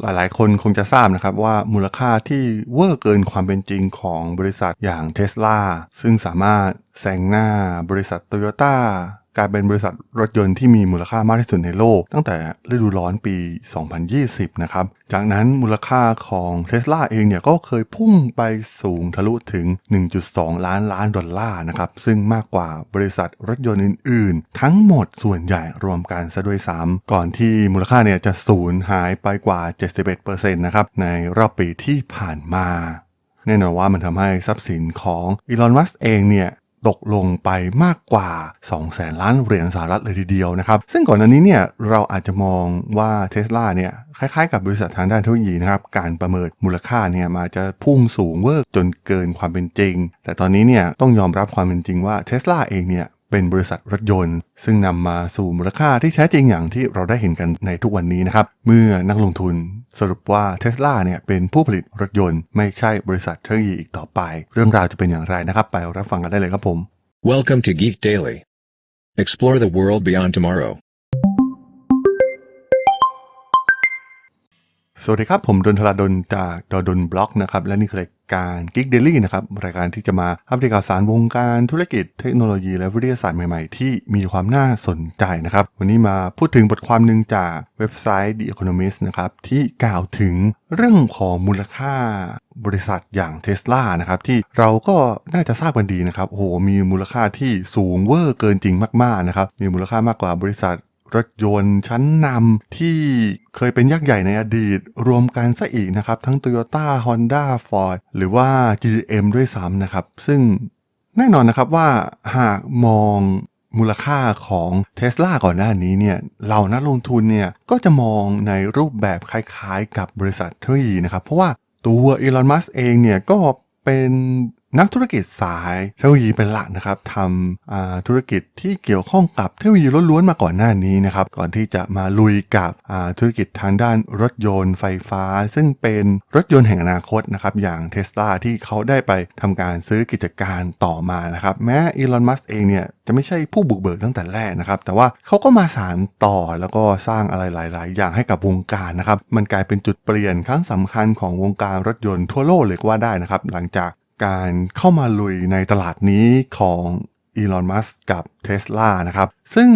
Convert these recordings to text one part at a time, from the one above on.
หลายๆ คนคงจะทราบนะครับว่ามูลค่าที่เวอร์เกินความเป็นจริงของบริษัทอย่างเท s l a ซึ่งสามารถแซงหน้าบริษัทโตโยต้า กลายเป็นบริษัทรถยนต์ที่มีมูลค่ามากที่สุดในโลก ตั้งแต่ฤดูร้อนปี 2020 นะครับ จากนั้นมูลค่าของ t ท s l a เองเนี่ยก็เคยพุ่งไปสูงทะลุถึง 1.2 ล้านล้านดอลลาร์นะครับ ซึ่งมากกว่าบริษัทรถยนต์อื่น ๆ ทั้งหมดส่วนใหญ่รวมกันซะด้วยซ้ำก่อนที่มูลค่าเนี่ยจะสูญหายไปกว่า 71%นะครับในรอบปีที่ผ่านมาแน่นอนว่ามันทำให้ทรัพย์สินของอีลอน มัสเองเนี่ย ตกลงไปมากกว่า2แสนล้านเหรียญสหรัฐเลยทีเดียวนะครับ ซึ่งก่อนหน้านี้เนี่ยเราอาจจะมองว่าเทสลาเนี่ยคล้ายๆกับบริษัททางด้านเทคโนโลยีนะครับ การประเมินมูลค่าเนี่ยมาจะพุ่งสูงเวอร์จนเกินความเป็นจริง แต่ตอนนี้เนี่ยต้องยอมรับความเป็นจริงว่าเทสลาเองเนี่ย เป็นบริษัทรถยนต์ ซึ่งนำมาสู่มูลค่าที่แท้จริงอย่างที่เราได้เห็นกันในทุกวันนี้นะครับ เมื่อนักลงทุนสรุปว่าเท s l a เนี่ยเป็นผู้ผลิตรถยนต์ ไม่ใช่บริษัทเทคโนโลยีอีกต่อไป เรื่องราวจะเป็นอย่างไรนะครับ ไปรับฟังกันได้เลยครับผม Welcome to Geek Daily. Explore the world beyond tomorrow. สวัสดีครับ ผมดนทราดนจากดดนบล็อกนะครับและนี่คือรายการ Geek Daily นะครับรายการที่จะมาอัปเดตข่าวสารวงการธุรกิจเทคโนโลยีและวิทยาศาสตร์ใหม่ๆ ที่มีความน่าสนใจนะครับ วันนี้มาพูดถึงบทความหนึ่งจากเว็บไซต์ The Economist นะครับที่กล่าวถึงเรื่องของมูลค่าบริษัทอย่างเท s l a นะครับที่เราก็น่าจะทราบกันดีนะครับโอ้โหมีมูลค่าที่สูงเวอร์เกินจริงมากๆนะครับมีมูลค่ามากกว่าบริษัท รถยนต์ชั้นนำที่เคยเป็นยักษ์ใหญ่ในอดีต รวมกันซะอีกนะครับ ทั้ง Toyota Honda Ford หรือว่า GM ด้วยซ้ำนะครับ ซึ่งแน่นอนนะครับว่าหากมองมูลค่าของ t ท s l a ก่อนหน้านี้เนี่ยเหล่านักลงทุนเนี่ยก็จะมองในรูปแบบคล้ายๆกับบริษัทเทคโนโลยีนะครับ เพราะว่าตัวอีลอนมัสเองเนี่ยก็เป็น นักธุรกิจสายเทคโนโลยีเป็นหลักนะครับทำธุรกิจที่เกี่ยวข้องกับเทคโนโลยีล้วนๆมาก่อนหน้านี้นะครับก่อนที่จะมาลุยกับธุรกิจทางด้านรถยนต์ไฟฟ้า ซึ่งเป็นรถยนต์แห่งอนาคตนะครับอย่างเทสลาที่เขาได้ไปทำการซื้อกิจการต่อมานะครับแม้อีลอนมัสเองเนี่ยจะไม่ใช่ผู้บุกเบิกตั้งแต่แรกนะครับแต่ว่าเขาก็มาสานต่อแล้วก็สร้างอะไรหลาย ๆ อย่างให้กับวงการนะครับมันกลายเป็นจุดเปลี่ยนครั้งสำคัญของวงการรถยนต์ทั่วโลกเลยก็ว่าได้นะครับหลังจาก การเข้ามาลุยในตลาดนี้ของอีลอน มัสกับเท s l a นะครับ ซึ่ง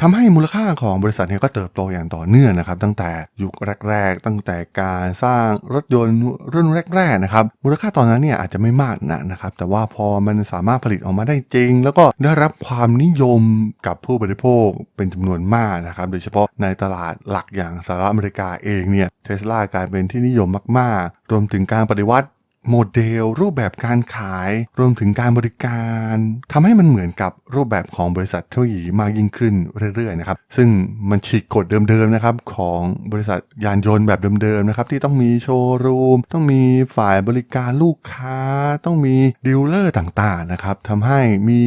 ทำให้มูลค่าของบริษัทนี้ก็เติบโตอย่างต่อเนื่องนะครับ ตั้งแต่ยุคแรก ๆ ตั้งแต่การสร้างรถยนต์รุ่นแรก ๆ นะครับ มูลค่าตอนนั้นเนี่ยอาจจะไม่มากนะนะครับ แต่ว่าพอมันสามารถผลิตออกมาได้จริง แล้วก็ได้รับความนิยมกับผู้บริโภคเป็นจำนวนมากนะครับ โดยเฉพาะในตลาดหลักอย่างสหรัฐอเมริกาเองเนี่ยเทสลากลายเป็นที่นิยมมาก ๆ รวมถึงการปฏิวัติ โมเดล รูปแบบการขายรวมถึงการบริการทำให้มันเหมือนกับรูปแบบของบริษัทเทคโนโลยีมากยิ่งขึ้นเรื่อยๆนะครับซึ่งมันฉีกกฎเดิมๆนะครับของบริษัทยานยนต์แบบเดิมๆนะครับที่ต้องมีโชว์รูม ต้องมีฝ่ายบริการลูกค้า ต้องมีดีลเลอร์ต่างๆนะครับทำให้มี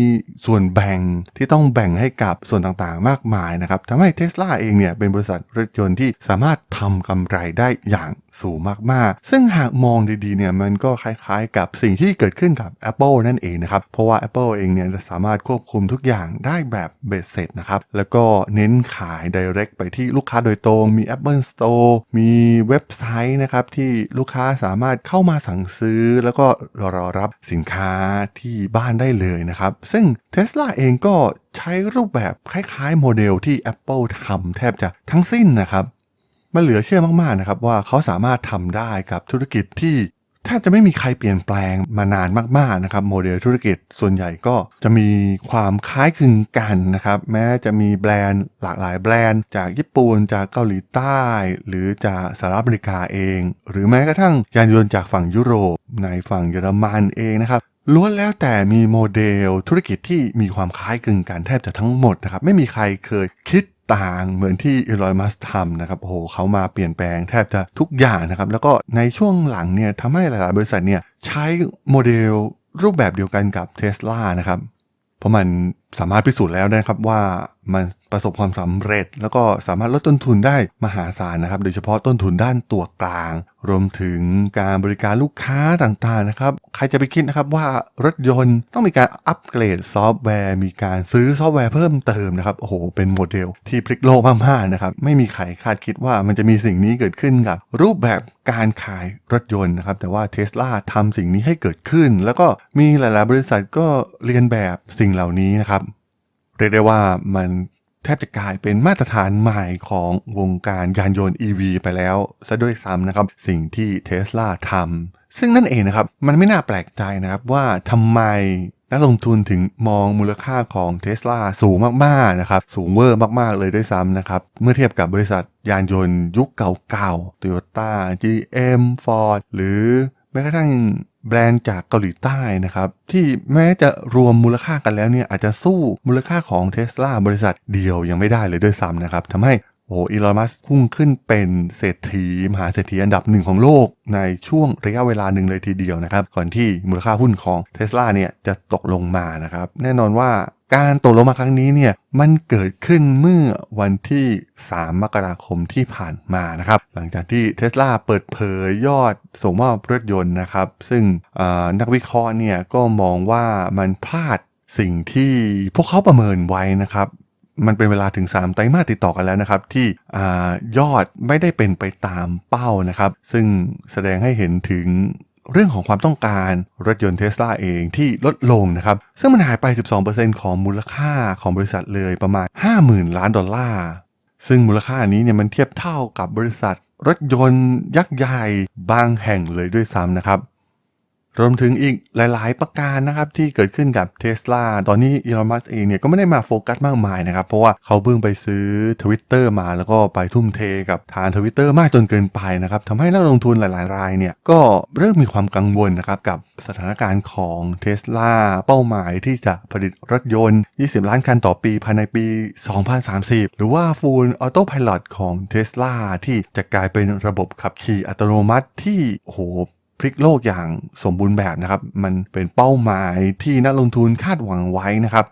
ส่วนแบ่งที่ต้องแบ่งให้กับส่วนต่างๆ มากมายนะครับทำให้เทสลาเองเนี่ยเป็นบริษัทรถยนต์ที่สามารถทำกำไรได้อย่างสูงมากๆ ซึ่งหากมองดีๆเนี่ยมันก็คล้ายๆ กับสิ่งที่เกิดขึ้นกับ Apple นั่นเองนะครับ เพราะว่า Apple เองเนี่ยจะสามารถควบคุมทุกอย่างได้แบบเบสเสร็จนะครับ แล้วก็เน้นขาย direct ไปที่ลูกค้าโดยตรง มี Apple Store มีเว็บไซต์นะครับที่ลูกค้าสามารถเข้ามาสั่งซื้อ แล้วก็รอรับสินค้าที่บ้านได้เลยนะครับ ซึ่ง Tesla เองก็ใช้รูปแบบคล้ายๆ โมเดลที่ Apple ทำแทบจะทั้งสิ้นนะครับ มันเหลือเชื่อมากๆนะครับว่าเขาสามารถทำได้กับธุรกิจที่แทบจะไม่มีใครเปลี่ยนแปลงมานานมากๆนะครับโมเดลธุรกิจส่วนใหญ่ก็จะมีความคล้ายคลึงกันนะครับแม้จะมีแบรนด์หลากหลายแบรนด์ จากญี่ปุ่นจากเกาหลีใต้ หรือจากสหรัฐอเมริกาเอง หรือแม้กระทั่งยานยนต์จากฝั่งยุโรปในฝั่งเยอรมันเองนะครับล้วนแล้วแต่มีโมเดลธุรกิจที่มีความคล้ายคลึงกันแทบจะทั้งหมดนะครับไม่มีใครเคยคิด ต่างเหมือนที่อีลอยมัสทำนะครับโอ้โหเขามาเปลี่ยนแปลงแทบจะทุกอย่างนะครับ แล้วก็ในช่วงหลังเนี่ยทำให้หลายๆ บริษัทเนี่ยใช้โมเดลรูปแบบเดียวกันกับเท s l a นะครับ เพราะมัน สามารถพิสูจน์แล้วนะครับว่ามันประสบความสำเร็จ แล้วก็สามารถลดต้นทุนได้มหาศาลนะครับ โดยเฉพาะต้นทุนด้านตัวกลาง รวมถึงการบริการลูกค้าต่างๆนะครับ ใครจะไปคิดนะครับว่ารถยนต์ต้องมีการอัปเกรดซอฟต์แวร์ มีการซื้อซอฟต์แวร์เพิ่มเติมนะครับ โอ้โห เป็นโมเดลที่พลิกโลกมากๆนะครับ ไม่มีใครคาดคิดว่ามันจะมีสิ่งนี้เกิดขึ้นกับ รูปแบบการขายรถยนต์นะครับ แต่ว่าเท s l a ทำสิ่งนี้ให้เกิดขึ้น แล้วก็มีหลายๆ บริษัทก็เรียนแบบสิ่งเหล่านี้นะครับ เรียกได้ว่ามันแทบจะกลายเป็นมาตรฐานใหม่ของวงการยานยนต์ EV ไปแล้วซะด้วยซ้ำนะครับ สิ่งที่เท s l a ทำซึ่งนั่นเองนะครับ มันไม่น่าแปลกใจนะครับว่าทำไมนักลงทุนถึงมองมูลค่าของเท s l a สูงมากๆนะครับ สูงเวอร์มากๆเลยด้วยซ้ำนะครับ เมื่อเทียบกับบริษัทยานยนต์ยุคเก่าๆ Toyota GM Ford หรือ แม้กระทั่งแบรนด์จากเกาหลีใต้นะครับ ที่แม้จะรวมมูลค่ากันแล้วเนี่ยอาจจะสู้มูลค่าของเทสลาบริษัทเดียวยังไม่ได้เลยด้วยซ้ำนะครับทำให้ โอ้อีลอนมัสพุ่งขึ้นเป็นเศรษฐีมหาเศรษฐีอันดับหนึ่งของโลกในช่วงระยะเวลาหนึ่งเลยทีเดียวนะครับ ก่อนที่มูลค่าหุ้นของเท s l a เนี่ยจะตกลงมานะครับ แน่นอนว่าการตกลงมาครั้งนี้เนี่ยมันเกิดขึ้นเมื่อวันที่ 3 มกราคมที่ผ่านมานะครับ หลังจากที่เท s l a เปิดเผยยอดส่งมอบรถยนต์นะครับ ซึ่งนักวิเคราะห์เนี่ยก็มองว่ามันพลาดสิ่งที่พวกเขาประเมินไว้นะครับ มันเป็นเวลาถึง 3 ไตรมาสติดต่อกันแล้วนะครับที่อยอดไม่ได้เป็นไปตามเป้านะครับ ซึ่งแสดงให้เห็นถึงเรื่องของความต้องการรถยนต์เทสลาเองที่ลดลงนะครับ ซึ่งมันหายไป 12%ของมูลค่าของบริษัทเลยประมาณ 50,000 ล้านดอลลาร์ ซึ่งมูลค่านี้เนี่ยมันเทียบเท่ากับบริษัทรถยนต์ยักษ์ใหญ่บางแห่งเลยด้วยซ้ำนะครับ รวมถึงอีกหลาย ๆ ประการนะครับที่เกิดขึ้นกับเท s l a ตอนนี้อีลอนมัสเองเนี่ยก็ไม่ได้มาโฟกัสมากมายนะครับ เพราะว่าเขาเพิ่งไปซื้อ Twitter มาแล้วก็ไปทุ่มเทกับทาง Twitter มากจนเกินไปนะครับทำให้นักลงทุนหลาย ๆ รายเนี่ยก็เริ่มมีความกังวลนะครับกับสถานการณ์ของเท s l a เป้าหมายที่จะผลิตรถยนต์ 20 ล้านคันต่อปีภายในปี 2030 หรือว่า Full Auto Pilot ของ t e s l a ที่จะกลายเป็นระบบขับขี่อัตโนมัติที่โอ้โห พลิกโลกอย่างสมบูรณ์แบบนะครับ มันเป็นเป้าหมายที่นักลงทุนคาดหวังไว้นะครับ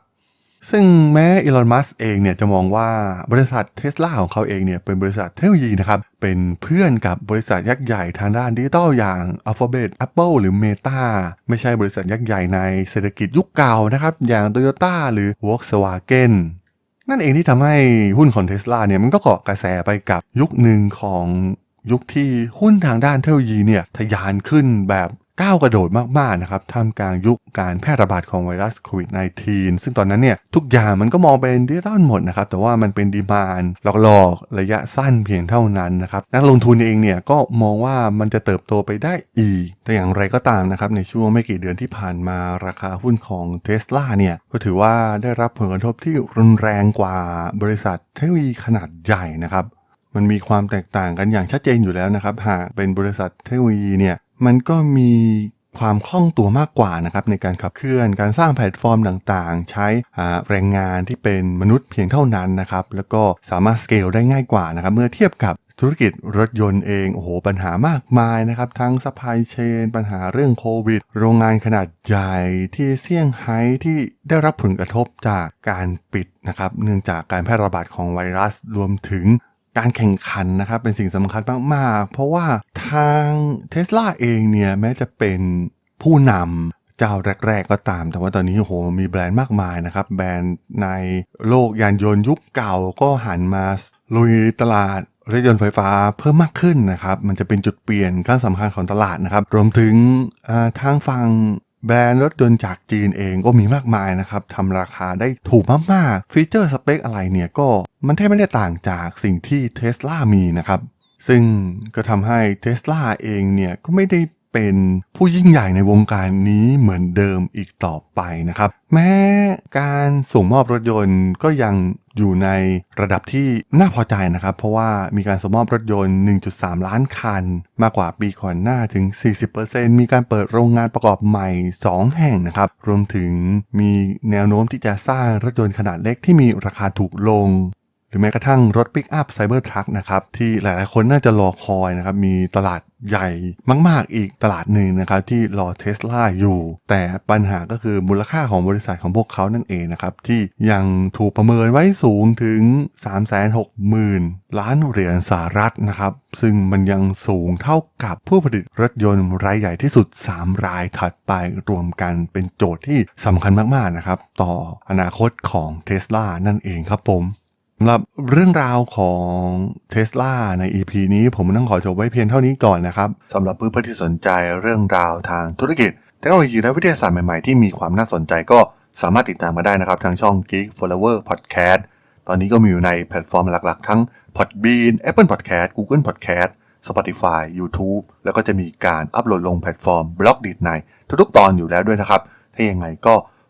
ซึ่งแม้อีลอน มัสเองเนี่ยจะมองว่าบริษัทเทสลาของเขาเองเนี่ยเป็นบริษัทเทคโนโลยีนะครับ เป็นเพื่อนกับบริษัทยักษ์ใหญ่ทางด้านดิจิตอลอย่าง Alphabet Apple หรือ Meta ไม่ใช่บริษัทยักษ์ใหญ่ในเศรษฐกิจยุคเก่านะครับ อย่าง Toyota หรือ Volkswagen นั่นเองที่ทำให้หุ้นของเทสลาเนี่ยมันก็เกาะกระแสไปกับยุคหนึ่งของ ยุคที่หุ้นทางด้านเทคโนโลยีเนี่ยทะยานขึ้นแบบก้าวกระโดดมากๆนะครับท่ามกลางยุคการแพร่ระบาดของไวรัสโควิด -19 ซึ่งตอนนั้นเนี่ยทุกอย่างมันก็มองเป็นดิจิตอลหมดนะครับแต่ว่ามันเป็นดีมานหลอกๆ ระยะสั้นเพียงเท่านั้นนะครับนักลงทุนเองเนี่ยก็มองว่ามันจะเติบโตไปได้อีก แต่อย่างไรก็ตามนะครับในช่วงไม่กี่เดือนที่ผ่านมาราคาหุ้นของเทสลาเนี่ยก็ถือว่าได้รับผลกระทบที่รุนแรงกว่าบริษัทเทคโนโลยีขนาดใหญ่นะครับ มันมีความแตกต่างกันอย่างชัดเจนอยู่แล้วนะครับ หากเป็นบริษัทเทคโนโลยีเนี่ยมันก็มีความคล่องตัวมากกว่านะครับในการขับเคลื่อนการสร้างแพลตฟอร์มต่างๆ ใช้อาแรงงานที่เป็นมนุษย์เพียงเท่านั้นนะครับแล้วก็สามารถสเกลได้ง่ายกว่านะครับเมื่อเทียบกับธุรกิจรถยนต์เองโอ้โหปัญหามากมายนะครับทั้ง supply chain ปัญหาเรื่องโควิด โรงงานขนาดใหญ่ที่เซี่ยงไฮ้ที่ได้รับผลกระทบจากการปิดนะครับเนื่องจากการแพร่ระบาดของไวรัสรวมถึง การแข่งขันนะครับเป็นสิ่งสำคัญมากๆ เพราะว่าทางเท s l a เองเนี่ยแม้จะเป็นผู้นำเจ้าแรก ๆ ก็ตาม แต่ว่าตอนนี้โอ้โหมีแบรนด์มากมายนะครับ แบรนด์ในโลกยานยนต์ยุคเก่าก็หันมาลุยตลาดรถยนต์ไฟฟ้าเพิ่มมากขึ้นนะครับ มันจะเป็นจุดเปลี่ยนครั้งสำคัญของตลาดนะครับ รวมถึงทางฝั่ง แบรนด์รถยนต์จากจีนเองก็มีมากมายนะครับทำราคาได้ถูกมากๆ ฟีเจอร์สเปคอะไรเนี่ยก็มันแทบไม่ได้ต่างจากสิ่งที่เท s l a มีนะครับ ซึ่งก็ทำให้เท s l a เองเนี่ยก็ไม่ได้ เป็นผู้ยิ่งใหญ่ในวงการนี้เหมือนเดิมอีกต่อไปนะครับ แม้การส่งมอบรถยนต์ก็ยังอยู่ในระดับที่น่าพอใจนะครับ เพราะว่ามีการส่งมอบรถยนต์ 1.3 ล้านคัน มากกว่าปีก่อนหน้าถึง 40%มีการเปิดโรงงานประกอบใหม่ 2 แห่งนะครับ รวมถึงมีแนวโน้มที่จะสร้างรถยนต์ขนาดเล็กที่มีราคาถูกลง หรือแม้กระทั่งรถปิกอัพไซเบอร์ทรัคนะครับที่หลายๆคนน่าจะรอคอยนะครับมีตลาดใหญ่มาก ๆ อีกตลาดหนึ่งนะครับที่รอเทสลาอยู่ แต่ปัญหาก็คือมูลค่าของบริษัทของพวกเขานั่นเองนะครับที่ยังถูกประเมินไว้สูงถึง 360,000 ล้านเหรียญสหรัฐนะครับซึ่งมันยังสูงเท่ากับผู้ผลิตรถยนต์รายใหญ่ที่สุด 3 รายถัดไปรวมกันเป็นโจทย์ที่สำคัญมาก ๆ นะครับต่ออนาคตของเทสลานั่นเองครับผม สำหรับเรื่องราวของ Tesla ใน EP นี้ผมต้องขอจบไว้เพียงเท่านี้ก่อนนะครับสำหรับเพื่อนๆที่สนใจเรื่องราวทางธุรกิจเทคโนโลยีและวิทยาศาสตร์ใหม่ๆ ที่มีความน่าสนใจก็สามารถติดตามมาได้นะครับ ทางช่อง Geek Flower Podcast ตอนนี้ก็มีอยู่ในแพลตฟอร์มหลักๆ ทั้ง Podbean Apple Podcast Google Podcast Spotify YouTube แล้วก็จะมีการอัปโหลดลงแพลตฟอร์มบล็อกดีดในทุกๆตอนอยู่แล้วด้วยนะครับ ถ้ายังไงก็